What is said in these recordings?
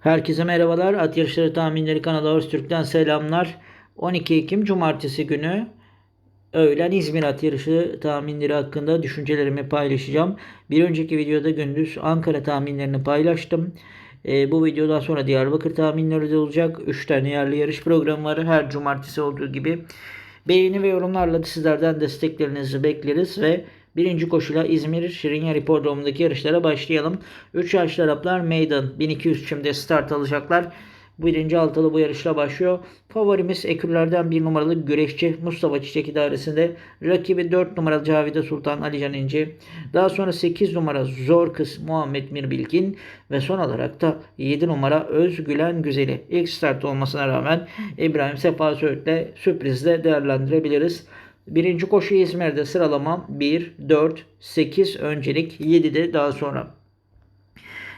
Herkese merhabalar. At Yarışları Tahminleri kanalı Öztürk'ten selamlar. 12 Ekim Cumartesi günü öğlen İzmir At Yarışı tahminleri hakkında düşüncelerimi paylaşacağım. Bir önceki videoda gündüz Ankara tahminlerini paylaştım. Ee, bu videodan sonra Diyarbakır tahminleri de olacak. 3 tane yerli yarış programı var. Her cumartesi olduğu gibi. Beğeni ve yorumlarla sizlerden desteklerinizi bekleriz ve birinci koşuyla İzmir Şirinyer Hipodromu'ndaki yarışlara başlayalım. 3 yaşlı Araplar Meydan 1200 çimde start alacaklar. Birinci altılı bu yarışla başlıyor. Favorimiz ekürlerden bir numaralı güreşçi Mustafa Çiçek idaresinde. Rakibi 4 numaralı Cavide Sultan Alican İnci. Daha sonra 8 numara Zor Kız Muhammed Mirbilgin. Ve son olarak da 7 numara Özgülen Güzeli. İlk start olmasına rağmen İbrahim Sefa Söğüt'le sürprizle değerlendirebiliriz. Birinci koşu İzmir'de sıralama 1, 4, 8 öncelik 7'de daha sonra.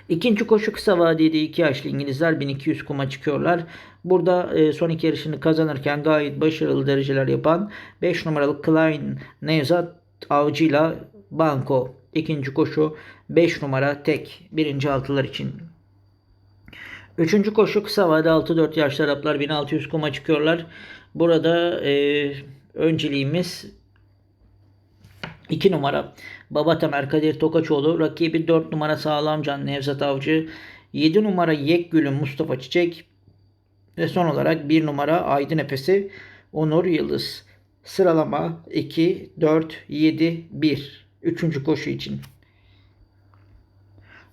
İkinci koşu kısa vadede 2 yaşlı İngilizler 1200 kuma çıkıyorlar. Burada e, son iki yarışını kazanırken gayet başarılı dereceler yapan 5 numaralı Klein Nevzat Avcı'yla Banko. İkinci koşu 5 numara tek birinci altılar için. Üçüncü koşu kısa vade 6-4 yaşlı Araplar 1600 kuma çıkıyorlar. Burada e, önceliğimiz 2 numara Baba Tamer Kadir Tokaçoğlu. Rakibi 4 numara Sağlamcan Nevzat Avcı. 7 numara Yekgül'ün Mustafa Çiçek. Ve son olarak 1 numara Aydın Efes'i Onur Yıldız. Sıralama 2, 4, 7, 1. Üçüncü koşu için.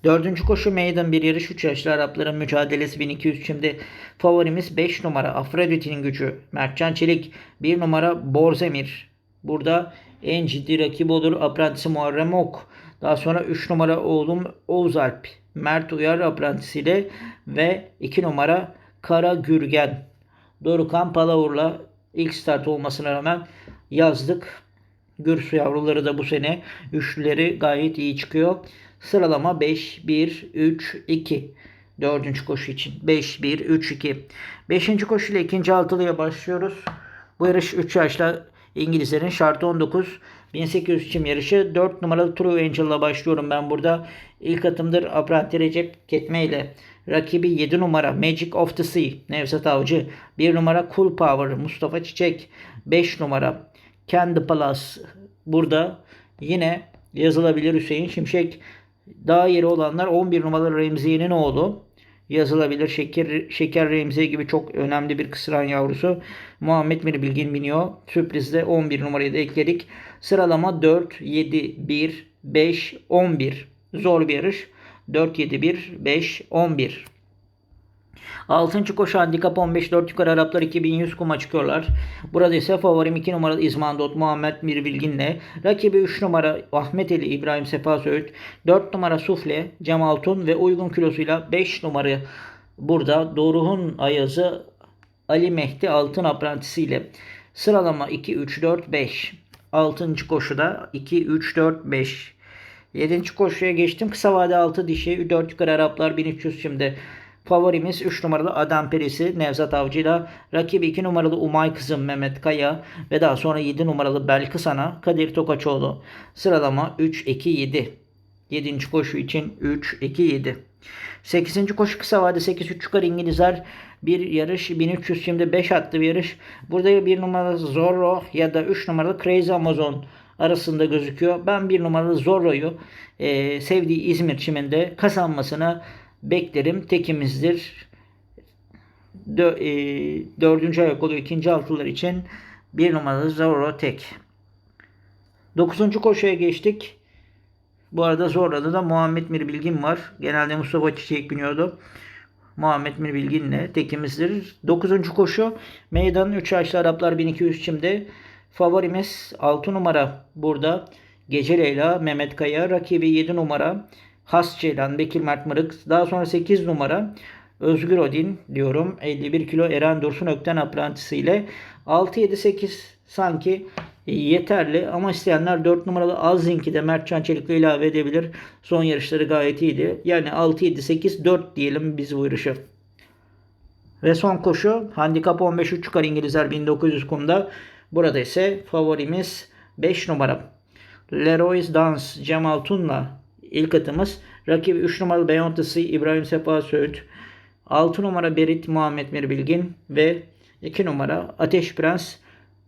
Dördüncü koşu meydan bir yarış 3 yaşlı Arapların mücadelesi 1200 şimdi favorimiz 5 numara Afrodit'in gücü Mertcan Çelik. 1 numara Borzemir. Burada en ciddi rakip olur aprantisi Muharrem Ok. Daha sonra 3 numara oğlum Oğuz Alp. Mert Uyar aprantisiyle ve 2 numara Kara Gürgen. Dorukan Palavur'la ilk start olmasına rağmen yazdık. Gürsü yavruları da bu sene üçlüleri gayet iyi çıkıyor. Sıralama 5, 1, 3, 2. Dördüncü koşu için. 5, 1, 3, 2. Beşinci koşu ile ikinci altılıya başlıyoruz. Bu yarış 3 yaşlı İngilizlerin şartı 19. 1800 çim yarışı 4 numaralı True Angel'la başlıyorum ben burada. İlk atımdır Apranti Recep Ketme ile. Rakibi 7 numara Magic of the Sea Nevzat Avcı. 1 numara Cool Power Mustafa Çiçek. 5 numara Candy Palace. Burada yine yazılabilir Hüseyin Şimşek. Daha yeri olanlar 11 numaralı Remziye'nin oğlu. Yazılabilir Şeker, Şeker Remziye gibi çok önemli bir kısıran yavrusu. Muhammed Mir Bilgin biniyor. Sürprizde 11 numarayı da ekledik. Sıralama 4, 7, 1, 5, 11. Zor bir yarış. 4, 7, 1, 5, 11. Altıncı koşu handikap 15 4 yukarı Araplar 2100 kuma çıkıyorlar. Burada ise favorim 2 numaralı İzmandot Muhammed Mirbilgin'le. Rakibi 3 numara Ahmet Ali İbrahim Sefa Söğüt. 4 numara Sufle Cemal Tun ve uygun kilosuyla 5 numara burada Doruh'un ayazı Ali Mehdi Altın aprantisiyle. Sıralama 2 3 4 5. 6. koşuda 2 3 4 5. 7. koşuya geçtim. Kısa vade 6 dişi 4 yukarı Araplar 1300 şimdi. Favorimiz 3 numaralı Adam Perisi Nevzat Avcı'yla rakibi 2 numaralı Umay Kızım Mehmet Kaya ve daha sonra 7 numaralı Belkıs Ana Kadir Tokaçoğlu. Sıralama 3-2-7. 7. koşu için 3-2-7. 8. koşu kısa vade 8-3 yukarı İngilizler bir yarış 1300 şimdi 5 attı bir yarış. Burada 1 numaralı Zorro ya da 3 numaralı Crazy Amazon arasında gözüküyor. Ben 1 numaralı Zorro'yu e, sevdiği İzmir çiminde kazanmasını beklerim. Tekimizdir. Dö, e, dördüncü ayak oluyor. ikinci altılar için bir numaralı Zorro tek. Dokuzuncu koşuya geçtik. Bu arada Zorro'da da Muhammed Mirbilgin var. Genelde Mustafa Çiçek biniyordu. Muhammed Mirbilgin'le tekimizdir. Dokuzuncu koşu. Meydanın 3 yaşlı Araplar 1200 çimde. Favorimiz 6 numara burada. Gece Leyla, Mehmet Kaya. Rakibi 7 numara. Has Bekir Mert Mırık. Daha sonra 8 numara Özgür Odin diyorum. 51 kilo Eren Dursun Ökten aprantisiyle. 6-7-8 sanki yeterli ama isteyenler 4 numaralı Azzink'i de Mertcan Çelik'le ilave edebilir. Son yarışları gayet iyiydi. Yani 6-7-8-4 diyelim biz bu yarışı. Ve son koşu handikap 15-3 çıkar İngilizler 1900 kumda. Burada ise favorimiz 5 numara. Leroy's Dance Cemal Tun'la ilk atımız. Rakibi 3 numaralı Sea İbrahim Sefa Söğüt. 6 numara Berit Muhammed Mirbilgin ve 2 numara Ateş Prens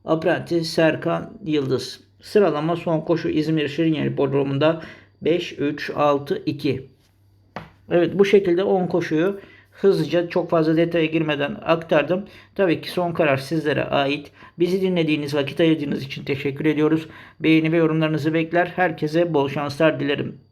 Apprentice Serkan Yıldız. Sıralama son koşu İzmir Şirinyeri Bodrumu'nda 5-3-6-2. Evet bu şekilde 10 koşuyu hızlıca çok fazla detaya girmeden aktardım. Tabii ki son karar sizlere ait. Bizi dinlediğiniz vakit ayırdığınız için teşekkür ediyoruz. Beğeni ve yorumlarınızı bekler. Herkese bol şanslar dilerim.